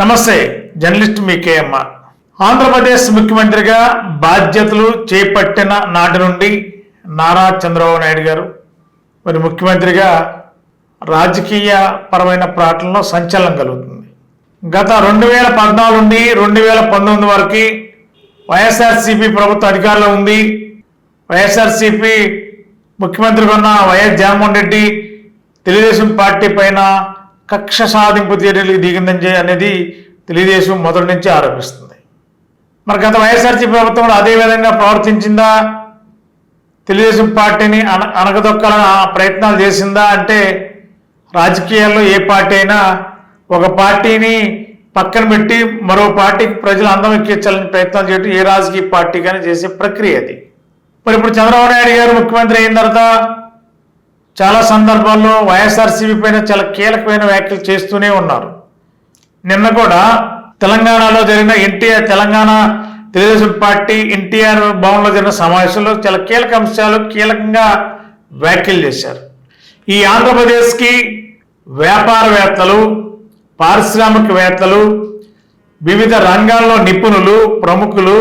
నమస్తే జర్నలిస్ట్ మీ కేఎమ్మ. ఆంధ్రప్రదేశ్ ముఖ్యమంత్రిగా బాధ్యతలు చేపట్టిన నాటి నుండి నారా చంద్రబాబు నాయుడు గారు. మరి ముఖ్యమంత్రిగా రాజకీయ పరమైన ప్రాటంలో సంచలనం కలుగుతుంది. గత రెండు వేల పద్నాలుగు నుండి రెండు వేల పంతొమ్మిది వరకు వైఎస్ఆర్సీపీ ప్రభుత్వ అధికారంలో ఉంది. వైఎస్ఆర్సీపీ ముఖ్యమంత్రిగా ఉన్న వైఎస్ జగన్మోహన్ రెడ్డి తెలుగుదేశం పార్టీ పైన కక్ష సాధింపు చర్యలకు దిగిందని అనేది తెలుగుదేశం మొదటి నుంచి ఆరోపిస్తుంది. మరి గత వైఎస్ఆర్సీపీ ప్రభుత్వం కూడా అదే విధంగా ప్రవర్తించిందా? తెలుగుదేశం పార్టీని అన అనగదొక్కాలని ప్రయత్నాలు చేసిందా? అంటే రాజకీయాల్లో ఏ పార్టీ అయినా ఒక పార్టీని పక్కన పెట్టి మరో పార్టీకి ప్రజలు అందం ఎక్కించాలని ప్రయత్నాలు చేయడం ఏ రాజకీయ పార్టీ కానీ చేసే ప్రక్రియ అది. మరి ఇప్పుడు చంద్రబాబు నాయుడు గారు ముఖ్యమంత్రి అయిన తర్వాత చాలా సందర్భాల్లో వైఎస్ఆర్సీపీ పైన చాలా కీలకమైన వ్యాఖ్యలు చేస్తూనే ఉన్నారు. నిన్న కూడా తెలంగాణలో జరిగిన ఎన్టీఆర్ తెలంగాణ తెలుగుదేశం పార్టీ ఎన్టీఆర్ భవన్లో జరిగిన సమావేశంలో చాలా కీలక అంశాలు కీలకంగా వ్యాఖ్యలు చేశారు. ఈ ఆంధ్రప్రదేశ్కి వ్యాపారవేత్తలు పారిశ్రామికవేత్తలు వివిధ రంగాల్లో నిపుణులు ప్రముఖులు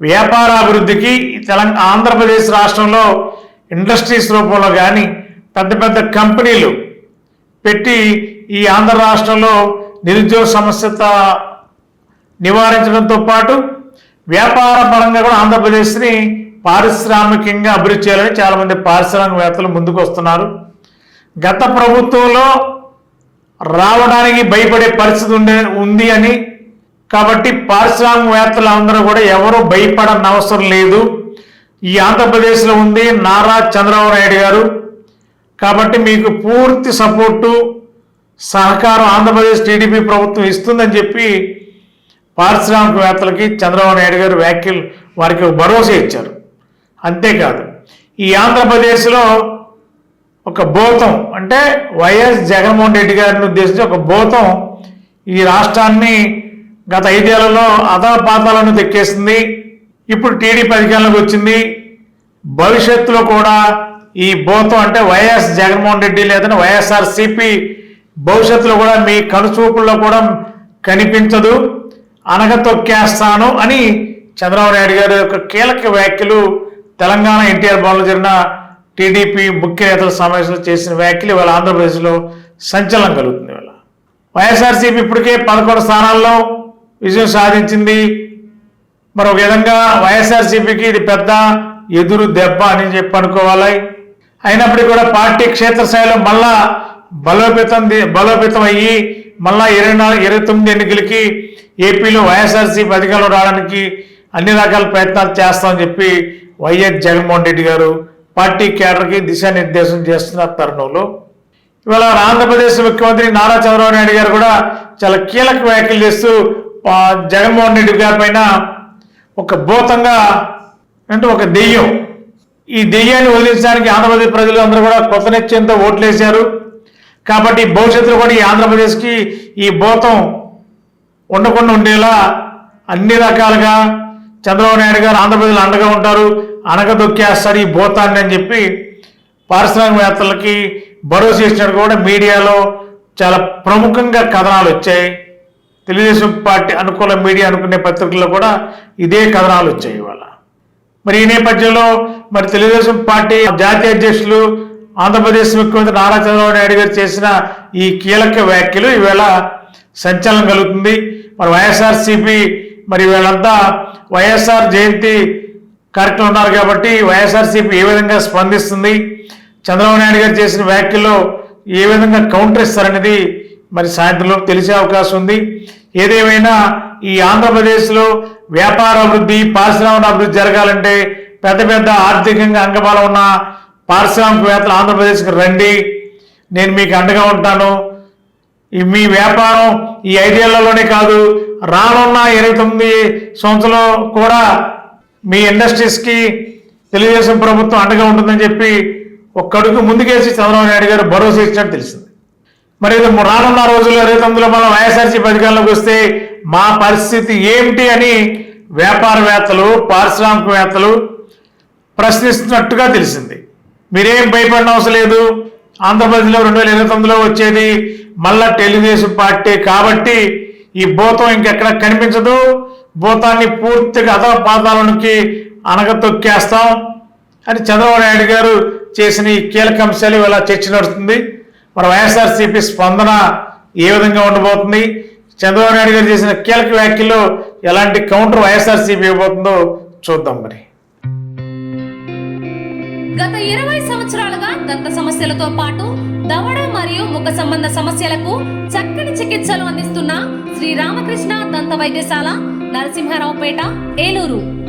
వ్యాపార అభివృద్ధికి తెలంగాణ ఆంధ్రప్రదేశ్ రాష్ట్రంలో ఇండస్ట్రీస్ రూపంలో కానీ పెద్ద పెద్ద కంపెనీలు పెట్టి ఈ ఆంధ్ర రాష్ట్రంలో నిరుద్యోగ సమస్యత నివారించడంతో పాటు వ్యాపార పరంగా కూడా ఆంధ్రప్రదేశ్ని పారిశ్రామికంగా అభివృద్ధి చేయాలని చాలామంది పారిశ్రామికవేత్తలు ముందుకు వస్తున్నారు. గత ప్రభుత్వంలో రావడానికి భయపడే పరిస్థితి ఉండే ఉంది అని. కాబట్టి పారిశ్రామికవేత్తలు అందరూ కూడా ఎవరు భయపడనవసరం లేదు. ఈ ఆంధ్రప్రదేశ్లో ఉంది నారా చంద్రబాబు నాయుడు గారు. కాబట్టి మీకు పూర్తి సపోర్టు సహకారం ఆంధ్రప్రదేశ్ టీడీపీ ప్రభుత్వం ఇస్తుందని చెప్పి పారిశ్రామికవేత్తలకి చంద్రబాబు నాయుడు గారు వ్యాఖ్యలు వారికి భరోసా ఇచ్చారు. అంతేకాదు ఈ ఆంధ్రప్రదేశ్లో ఒక భూతం అంటే వైఎస్ జగన్మోహన్ రెడ్డి గారిని ఉద్దేశించి ఒక భూతం ఈ రాష్ట్రాన్ని గత ఐదేళ్ళలో అధపాతాలను తెక్కేసింది. ఇప్పుడు టీడీపీ అధికారంలోకి వచ్చింది. భవిష్యత్తులో కూడా ఈ బోతం అంటే వైఎస్ జగన్మోహన్ రెడ్డి లేదని వైఎస్ఆర్ సిపి భవిష్యత్తులో కూడా మీ కనుచూపుల్లో కూడా కనిపించదు. అనగతొక్కేస్తాను అని చంద్రబాబు నాయుడు గారి యొక్క కీలక వ్యాఖ్యలు తెలంగాణ ఎన్టీఆర్ భవన్లో జరిగిన టీడీపీ ముఖ్య నేతల సమావేశంలో చేసిన వ్యాఖ్యలు ఇవాళ ఆంధ్రప్రదేశ్లో సంచలనం కలుగుతుంది ఇవాళ. వైఎస్ఆర్సీపీ ఇప్పటికే పదకొండు స్థానాల్లో విజయం సాధించింది. మరో విధంగా వైఎస్ఆర్సీపీకి ఇది పెద్ద ఎదురు దెబ్బ అని చెప్పి అనుకోవాలి. అయినప్పటికీ కూడా పార్టీ క్షేత్రస్థాయిలో మళ్ళా బలోపేతం బలోపేతం అయ్యి మళ్ళా ఇరవై నాలుగు ఇరవై తొమ్మిది ఎన్నికలకి ఏపీలో వైఎస్ఆర్సీపీ అధికారంలో రావడానికి అన్ని రకాల ప్రయత్నాలు చేస్తామని చెప్పి వైఎస్ జగన్మోహన్ రెడ్డి గారు పార్టీ కేడర్కి దిశానిర్దేశం చేస్తున్న తరుణంలో. ఇవాళ ఆంధ్రప్రదేశ్ ముఖ్యమంత్రి నారా చంద్రబాబు నాయుడు గారు కూడా చాలా కీలక వ్యాఖ్యలు చేస్తూ జగన్మోహన్ రెడ్డి గారి పైన ఒక భూతంగా అంటే ఒక దెయ్యం. ఈ దెయ్యాన్ని వదిలించడానికి ఆంధ్రప్రదేశ్ ప్రజలు అందరూ కూడా కొత్త నిశ్చయంతో ఓట్లేశారు. కాబట్టి భవిష్యత్తులో కూడా ఈ ఆంధ్రప్రదేశ్కి ఈ భూతం ఉండకుండా ఉండేలా అన్ని రకాలుగా చంద్రబాబు నాయుడు గారు ఆంధ్రప్రదేశ్లో అండగా ఉంటారు. అనగదొక్కేస్తారు ఈ భూతాన్ని అని చెప్పి పారిశ్రామికవేత్తలకి భరోసా ఇచ్చినట్టు కూడా మీడియాలో చాలా ప్రముఖంగా కథనాలు వచ్చాయి. తెలుగుదేశం పార్టీ అనుకూల మీడియా అనుకునే పత్రికల్లో కూడా ఇదే కథనాలు వచ్చాయి ఇవాళ. మరి ఈ నేపథ్యంలో మరి తెలుగుదేశం పార్టీ జాతీయ అధ్యక్షులు ఆంధ్రప్రదేశ్ ముఖ్యమంత్రి నారా చంద్రబాబు నాయుడు గారు చేసిన ఈ కీలక వ్యాఖ్యలు ఈవేళ సంచలనం కలుగుతుంది. మరి వైఎస్ఆర్సీపీ మరి వీళ్ళంతా వైఎస్ఆర్ జయంతి కార్యక్రమం ఉన్నారు కాబట్టి వైఎస్ఆర్సీపీ ఏ విధంగా స్పందిస్తుంది చంద్రబాబు నాయుడు గారు చేసిన వ్యాఖ్యలో ఏ విధంగా కౌంటర్ ఇస్తారనేది మరి సాయంత్రంలో తెలిసే అవకాశం ఉంది. ఏదేమైనా ఈ ఆంధ్రప్రదేశ్లో వ్యాపార అభివృద్ధి పారిశ్రామిక అభివృద్ధి జరగాలంటే పెద్ద పెద్ద ఆర్థికంగా అంగబలం ఉన్న పారిశ్రామికవేత్తలు ఆంధ్రప్రదేశ్కి రండి. నేను మీకు అండగా ఉంటాను. ఈ మీ వ్యాపారం ఈ ఐదేళ్ళలోనే కాదు రానున్న ఇరవై తొమ్మిది సంవత్సరంలో కూడా మీ ఇండస్ట్రీస్కి తెలుగుదేశం ప్రభుత్వం అండగా ఉంటుందని చెప్పి ఒక్క ముందుకేసి చంద్రబాబు నాయుడు గారు భరోసా ఇచ్చినట్టు తెలిసింది మరి ఇది రానున్న రోజుల్లో ఇరవై తొమ్మిదిలో మనం వైఎస్ఆర్సీపీ అధికారంలోకి వస్తే మా పరిస్థితి ఏమిటి అని వ్యాపారవేత్తలు పారిశ్రామికవేత్తలు ప్రశ్నిస్తున్నట్టుగా తెలిసింది. మీరేం భయపడిన అవసరం లేదు. ఆంధ్రప్రదేశ్లో రెండు వేల ఇరవై తొమ్మిదిలో వచ్చేది మళ్ళా తెలుగుదేశం పార్టీ కాబట్టి ఈ భూతం ఇంకెక్కడ కనిపించదు. భూతాన్ని పూర్తిగా అధ పాదాలకి అనగతొక్కేస్తాం అని చంద్రబాబు నాయుడు గారు చేసిన ఈ కీలక అంశాలు ఇలా చర్చ నడుస్తుంది. మరి వైఎస్ఆర్సీపీ స్పందన ఏ విధంగా ఉండబోతుంది? చంద్రబాబు నాయుడు గారు చేసిన కీలక వ్యాఖ్యలు ఎలాంటి కౌంటర్ వైఎస్ఆర్సీపీ ఇవ్వబోతుందో చూద్దాం మరి. గత ఇరవై సంవత్సరాలుగా దంత సమస్యలతో పాటు దవడ మరియు ముఖ సంబంధ సమస్యలకు చక్కని చికిత్సలు అందిస్తున్న శ్రీ రామకృష్ణ దంత వైద్యశాల నరసింహారావుపేట ఏలూరు.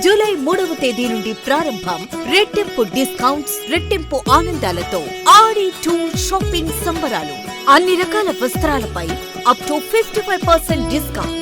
జూలై మూడవ తేదీ నుండి ప్రారంభం రెట్టింపు డిస్కౌంట్స్ రెట్టింపు ఆనందాలతో ఆడి టూర్ షాపింగ్ సంబరాలు. అన్ని రకాల వస్త్రాలపై up to fifty five percent discount